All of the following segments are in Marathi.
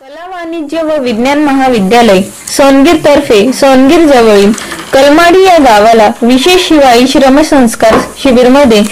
कला वाणिज्य व विज्ञान महाविद्यालय सोनगीर तर्फे सोनगीर जवळील कलमाडी या गावाला विशेष हिवाळी श्रमसंस्कार शिबिरमध्ये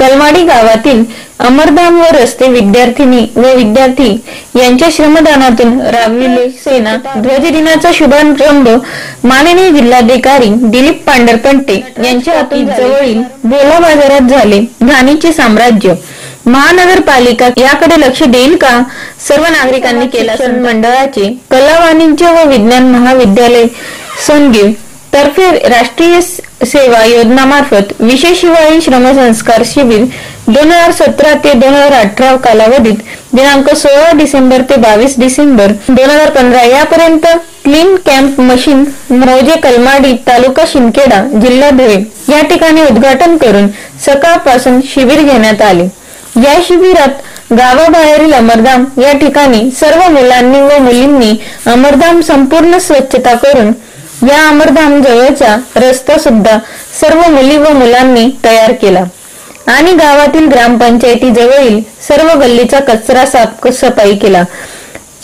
कलवाडी गावातील अमरधाम व रस्ते विद्यार्थिनी व विद्यार्थी. यांच्या श्रमदानातून राबविले सेना ध्वज दिनाचा शुभारंभ माननीय जिल्हाधिकारी दिलीप पांढरपंटे यांच्या हाती जवळील बोला बाजारात झाले. घाणीचे साम्राज्य. महानगरपालिका याकडे लक्ष देईल का? सर्व नागरिकांनी केला सण मंडळाचे कला वाणिज्य व विज्ञान महाविद्यालय सोनगीर तर्फे राष्ट्रीय सेवा योजनामार्फत विशेष हिवाळी श्रमसंस्कार शिबिर दोन हजार सतरा ते दोन हजार अठरा कालावधीत दिनांक सोळा डिसेंबर ते बावीस डिसेंबर दोन हजार पंधरा यापर्यंत क्लीन कॅम्प मशीन मौजे कलमाडी तालुका शिंदखेडा जिल्हा धुळे या ठिकाणी उद्घाटन करून सकाळपासून शिबिर घेण्यात आले. या शिबिरात गावाबाहेरील अमरधाम या ठिकाणी सर्व मुलांनी व मुलींनी अमरधाम संपूर्ण स्वच्छता करून या अमरधाम जवळचा रस्ता सुद्धा सर्व मुली व मुलांनी तयार केला. आणि गावातील ग्रामपंचायती जवळील सर्व गल्लीचा कचरा साफ सफाई केला.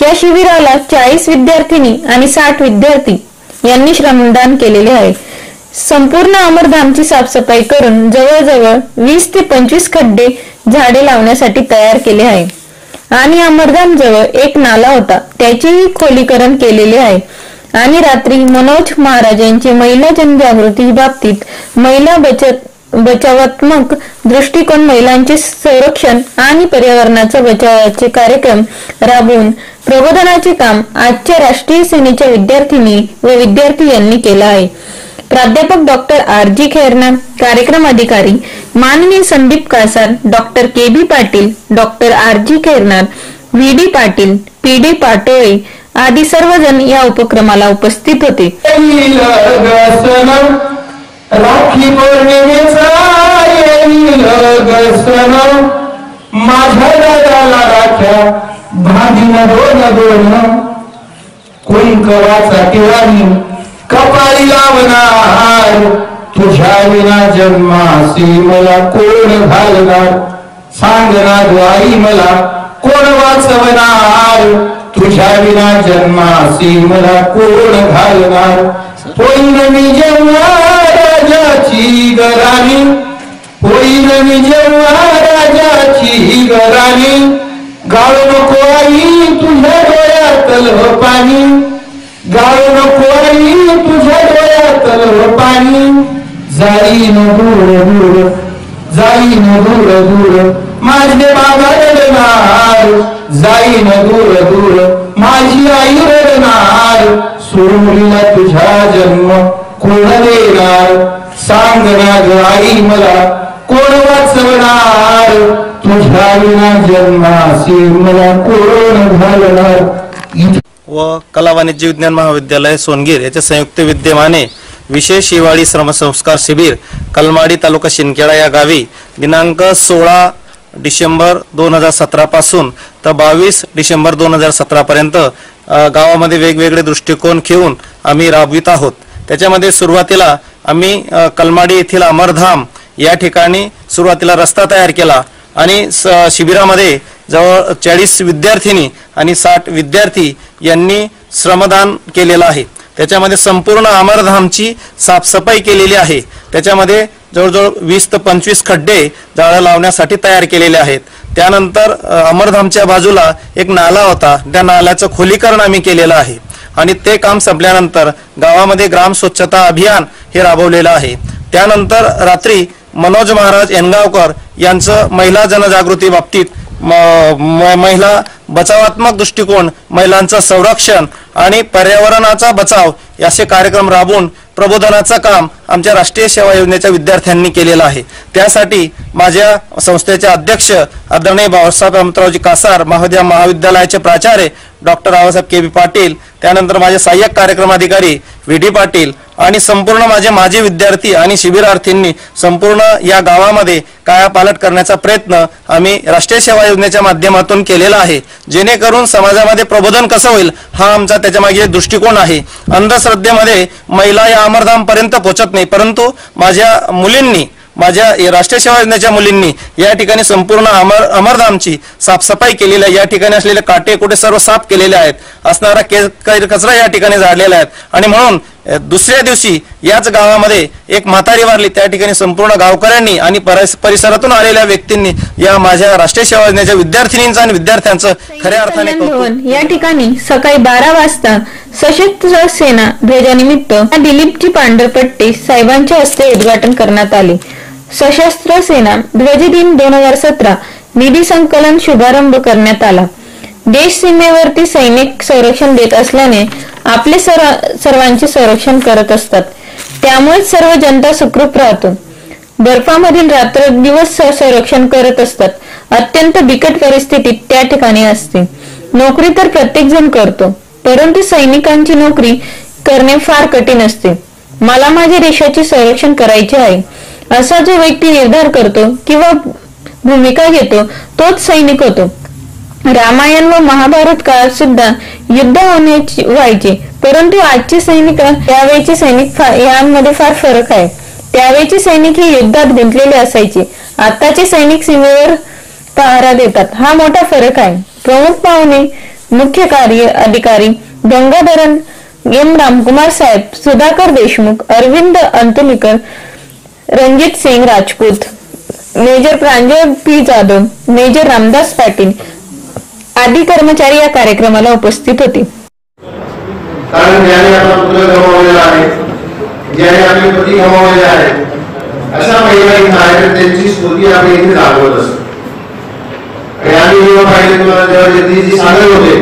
या शिबिराला चाळीस विद्यार्थिनी आणि साठ विद्यार्थी यांनी श्रमदान केलेले आहे. संपूर्ण अमरधामची साफसफाई करून जवळजवळ वीस ते पंचवीस खड्डे झाडे लावण्यासाठी तयार केले आहे. आणि अमरधाम जवळ एक नाला होता त्याचेही खोलीकरण केलेले आहे. आणि रात्री मनोज महाराज यांचे महिला जनजागृती बाबतीत महिला बचत बचावात्मक दृष्टिकोन महिलांचे संरक्षण आणि पर्यावरणाचा बचावाचे कार्यक्रम राबवून प्रबोधनाचे काम आजच्या राष्ट्रीय सेनेच्या विद्यार्थिनी व विद्यार्थी यांनी केलं आहे. प्राध्यापक डॉक्टर आर जी खेरना कार्यक्रम अधिकारी माननीय Sandeep Kasar doctor K B Patil doctor R G Khernar V D Patil P D Patole आदी सर्वजण या उपक्रमाला उपस्थित होते. ग राखी माझ्या दादाला राख्या दोन दोन कुंकवाचा कपाळी लावणार तुझ्या विना जन्मासी मला कोण घालणार सांगणार आई मला कोण वाचवणार? तुझ्या विना जन्मासी मला कोण घालणार? होईल मी जेव्हा राजाची गराणी होईल मी जेव्हा राजाची गराणी गाळू नको आई तुझ्या डोळ्यातल पाणी. गाळू नको आई तुझ्या डोळ्यातल पाणी. जाईन दूर दूर. जाईन दूर दूर. माझे बाबा रडणार जाईन दूर दूर माझी आई रडणार सोडीला तुझा जन्म कोण देणार? सांग ना ग आई मला कोण वाचवणार? तुझ्या विना जन्मासी मला कोण घालणार? व कला वाणिज्य विज्ञान महाविद्यालय सोनगीर याच्या संयुक्त विद्यमाने विशेष हिवाळी श्रमसंस्कार शिबिर कलमाडी तालुका शिंदखेडा या गावी दिनांक सोळा डिसेंबर दोन हजार सतरापासून तर बावीस डिसेंबर दोन हजार सतरापर्यंत गावामध्ये वेगवेगळे दृष्टिकोन घेऊन आम्ही राबवित आहोत. त्याच्यामध्ये सुरुवातीला आम्ही कलमाडी येथील अमरधाम या ठिकाणी सुरुवातीला रस्ता तयार केला आणि स- शिबिरामध्ये जवळ चाळीस विद्यार्थिनी आणि साठ विद्यार्थी यांनी श्रमदान केलेलं आहे. त्याच्यामध्ये संपूर्ण अमरधामची साफसफाई केलेली आहे. त्याच्यामध्ये जवळजवळ वीस ते पंचवीस खड्डे जाळं लावण्यासाठी तयार केलेले आहेत. त्यानंतर अमरधामच्या बाजूला एक नाला होता. त्या नाल्याचं खोलीकरण आम्ही केलेलं आहे. आणि ते काम संपल्यानंतर गावामध्ये ग्राम स्वच्छता अभियान हे राबवलेलं आहे. त्यानंतर रात्री मनोज महाराज एनगावकर यांचं महिला जनजागृती बाबतीत म- महिला बचावात्मक दृष्टिकोन महिलांचं संरक्षण आणि पर्यावरणाचा बचाव असे कार्यक्रम राबवून प्रबोधनाचं काम आमच्या राष्ट्रीय सेवा योजनेच्या विद्यार्थ्यांनी केलेलं आहे. त्यासाठी माझ्या संस्थेचे अध्यक्ष आदरणीय बाबासाहेब अमतरावजी कासार महोदया महाविद्यालयाचे प्राचार्य doctor Babasaheb K B Patil त्यानंतर माझे सहाय्यक कार्यक्रम अधिकारी व्ही डी पाटील आणि संपूर्ण माझे माजी विद्यार्थी आणि शिबिरार्थींनी संपूर्ण या गावामध्ये कायापालट करण्याचा प्रयत्न आम्ही राष्ट्रीय सेवा योजनेच्या माध्यमातून केलेला आहे. जेणेकरून समाजामध्ये प्रबोधन कसं होईल हा आमचा त्याच्यामागे दृष्टिकोन आहे. अंधश्रद्धेमध्ये महिला या अमरधामपर्यंत पोहोचत नाही. परंतु माझ्या मुलींनी माझ्या राष्ट्रीय सेवा योजनेच्या मुलींनी या ठिकाणी संपूर्ण अमर अमरधामची साफसफाई केलेली आहे. या ठिकाणी असलेले काटे कुठे सर्व साफ केलेले आहेत. असणारा केस कचरा या ठिकाणी झाडलेला आहे. आणि म्हणून दुसऱ्या दिवशी याच गावामध्ये एक म्हातारी वारली. त्या ठिकाणी संपूर्ण गावकऱ्यांनी आणि परिस- परिसरातून आलेल्या व्यक्तींनी या माझ्या राष्ट्रीय सेवा योजनेच्या विद्यार्थिनींचं आणि विद्यार्थ्यांचं खऱ्या अर्थाने या ठिकाणी सकाळी बारा वाजता सशस्त्र सेना ध्वजानिमित्त दिलीपची पांढरपट्टी साहेबांच्या हस्ते उद्घाटन करण्यात आले. सशस्त्र सेना ध्वज दिन दोन हजार सतरा निधी संकलन शुभारंभ करण्यात आला. देश सीमेवरती सैनिक संरक्षण देत असल्याने आपले सर्व सर्वांचे संरक्षण करत असतात. त्यामुळे सर्व जनता सुखरूप राहतो. बर्फामधील रात्र दिवस संरक्षण करत असतात. अत्यंत बिकट परिस्थितीत त्या ठिकाणी असते. नोकरी तर प्रत्येक जण करतो परंतु सैनिकांची नोकरी करणे फार कठीण असते. मला माझ्या देशाचे संरक्षण करायचे आहे. असा जो व्यक्ती निर्धार करतो किंवा भूमिका घेतो तोच सैनिक होतो. रामायण व महाभारत काळात सुद्धा युद्ध होण्याची व्हायचे. परंतु आजचे सैनिक त्यावेळेचे सैनिक फा- यांमध्ये फार फरक आहे. त्यावेळेचे सैनिक हे युद्धात गुंतलेले असायचे. आताचे सैनिक सीमेवर पहारा देतात. हा मोठा फरक आहे. प्रमुख पाहुणे मुख्य कार्य अधिकारी Gangadharan M. Ramkumar Saheb Sudhakar Deshmukh Arvind Antulikar Ranjit Singh Rajput major Pranjay P. Jadhav major Ramdas Patil आदी कर्मचारी या कार्यक्रमाला उपस्थित होते. कारण ज्याने आपला पुत्र गमावलेला आहे. ज्याने आपले पती गमावलेले आहेत. अशा महिला इथं आहे त्यांची स्मृती आपण इथे जागवत असतो. आणि आम्ही जेव्हा पाहिले तुम्हाला जेव्हा जी सांगत होते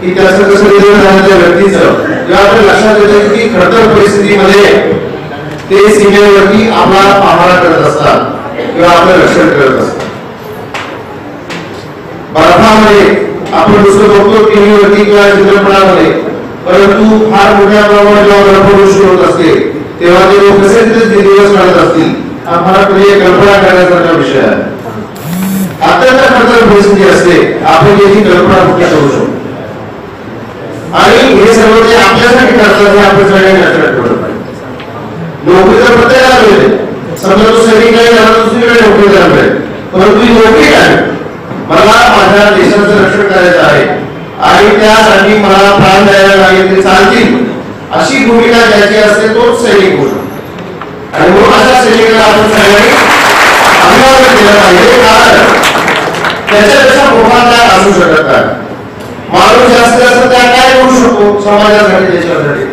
की कसं कसं निधन झालं त्या व्यक्तीचं. तेव्हा आपल्या लक्षात येतं की खडतर परिस्थितीमध्ये ते सीमेवरती आपला पाहणा करत असतात. किंवा आपलं रक्षण करत असतात बर्फामध्ये आपण दुसरं बघतो टीव्हीवरती किंवा चित्रपटामध्ये परंतु फार मोठ्या प्रमाणात जेव्हा बर्फवृष्टी होत असते तेव्हा ते लोक कसे तिथे दिवस काढत असतील फार प्रिय कल्पना करण्यासारखा विषय आहे अत्यंत खडतर परिस्थिती असते आपण याची कल्पना कुठे करू शकतो आणि हे सर्व ते आपल्यासाठी करतात हे आपण सगळ्यांनी लक्षात ठेवलं नोकरी तर प्रत्येकाला मिळते समजा तो सैनिक झाला दुसरीकडे नोकरी परंतु नोकरी काय मला माझ्या देशाचं रक्षण करायचं आहे. आणि त्यासाठी मला प्राण द्यायला लागेल ते चालतील. अशी भूमिका ज्याची असते तोच सैनिक होतो. आणि म्हणून अशा सैनिकाला आपण सगळ्यांनी अभिवादन केलं पाहिजे. कारण त्याच्यापेक्षा मोठा काय असू शकत नाही. माणूस जास्त जास्त त्या काय करू शकतो? समाजासाठी देशासाठी.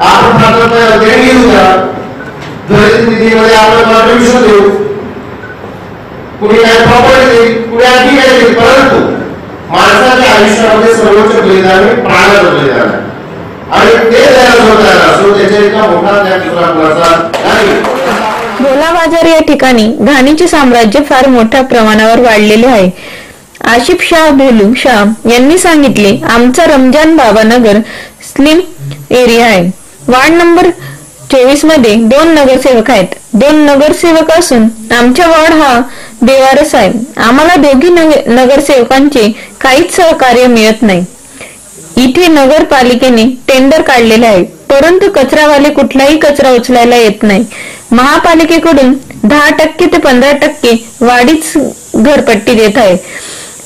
आपण फार देणगी देऊ द्या दलित निधीमध्ये आपण कॉन्ट्रीब्युशन देऊ. कुणी काय प्रॉपर्टी देईल कुणी आणखी काय देईल परंतु माणसाच्या आयुष्यामध्ये सर्वोच्च बलिदान प्राणाचं बलिदान आहे. आणि ते द्यायला जो तयार असतो त्याच्या इतका मोठा त्या दुसरा कुणाचा नाही. भोला बाजार या ठिकाणी घाणीचे साम्राज्य फार मोठ्या प्रमाणावर वाढलेले आहे. आशिफ शाह भेलू शाह यांनी सांगितले आमचा रमजान बाबा नगर स्लिम एरिया आहे. वार्ड नंबर चोवीसमध्ये दोन नगरसेवक आहेत. दोन नगरसेवक असून आमच्या वॉर्ड हा देवारस आहे. आम्हाला दोघी नगरसेवकांचे काहीच सहकार्य मिळत नाही. इथे नगरपालिकेने टेंडर काढलेले आहे. परंतु कचरावाले कुठलाही कचरा उचलायला येत नाही. महापालिकेकडून दहा टक्के ते पंधरा टक्के वाढीच घरपट्टी देत आहे.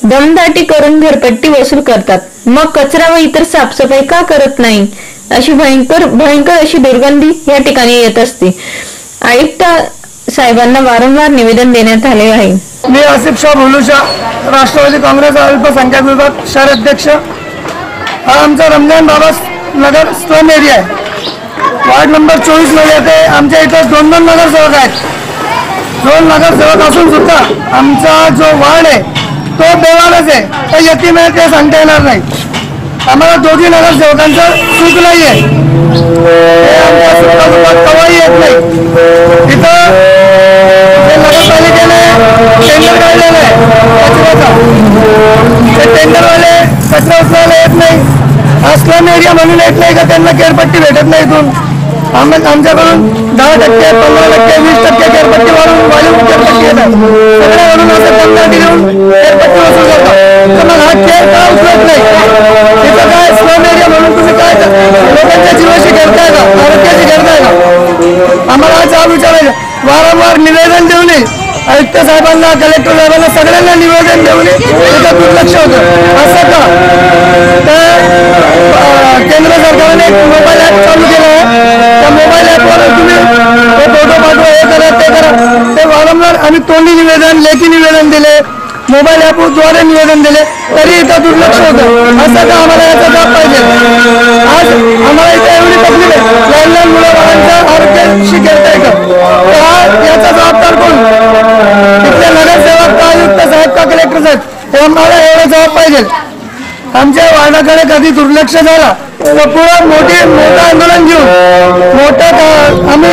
दमदाटी करून घरपट्टी वसूल करतात. मग कचरा व इतर साफसफाई का करत नाही? अशी भयंकर भयंकर अशी दुर्गंधी या ठिकाणी येत असते. आयुक्त साहेबांना वारंवार निवेदन देण्यात आले आहे. मी आसिफ शाह भोलूशा राष्ट्रवादी काँग्रेस अल्पसंख्याक विभाग शहर अध्यक्ष. हा आमचा रमजान बाबा नगर स्लम एरिया आहे. वार्ड नंबर चोवीसमध्ये येते. आमच्या इथं दोन दोन नगरसेवक आहेत. दोन नगरसेवक असून सुद्धा आमचा जो वार्ड आहे तो बेवाडच आहे. तर यतीम आहे ते सांगता येणार नाही. आम्हाला दोघी नगरसेवकांचं सुख नाही आहे कवाही येत नाही. इथं जे नगरपालिकेने टेंडर काढलेलं आहे कचऱ्याचा ते टेंडरवाले कचरा उचलायला येत नाही. हा स्लम एरिया म्हणून येत नाही का त्यांना केरपट्टी भेटत नाही इथून? आम्ही आमच्याकडून दहा टक्के पंधरा टक्के वीस टक्के केरपट्टी वाढून वाढून केरपट्टी येतात सगळ्यावरून असं वसूल हा खेळ नाही. तिथं काय स्लम एरिया म्हणून तुम्ही काय लोकांच्या जीवाशी खेळताय का? आरोग्याशी खेळताय का? आम्हाला आज विचारायचं वारंवार निवेदन देऊ नये आयुक्त साहेबांना कलेक्टर साहेबांना सगळ्यांना निवेदन देऊन त्याचं दुर्लक्ष होतं. असं का? तर केंद्र सरकारने एक मोबाईल ॲप चालू केलं आहे. त्या मोबाईल ॲपवर तुम्ही हे फोटो पाठवा हे करा ते करा. ते वारंवार आम्ही तोंडी निवेदन लेखी निवेदन दिले. मोबाईल ॲपद्वारे निवेदन दिले. तरी इथं दुर्लक्ष होतं. असं का आम्हाला याचा जबाब पाहिजे? आज आम्हाला इथं एवढी तकलीफ आहे. लहान लहान मुलं बाळांच्या आरोग्याशी खेळता येतं हा याचा जबाबदार डॉक्टर साहेब हे आम्हाला एवढा जबाब पाहिजे? आमच्या वार्डाकडे कधी दुर्लक्ष झाला? तर पुढं मोठी मोठं आंदोलन घेऊन मोठं आम्ही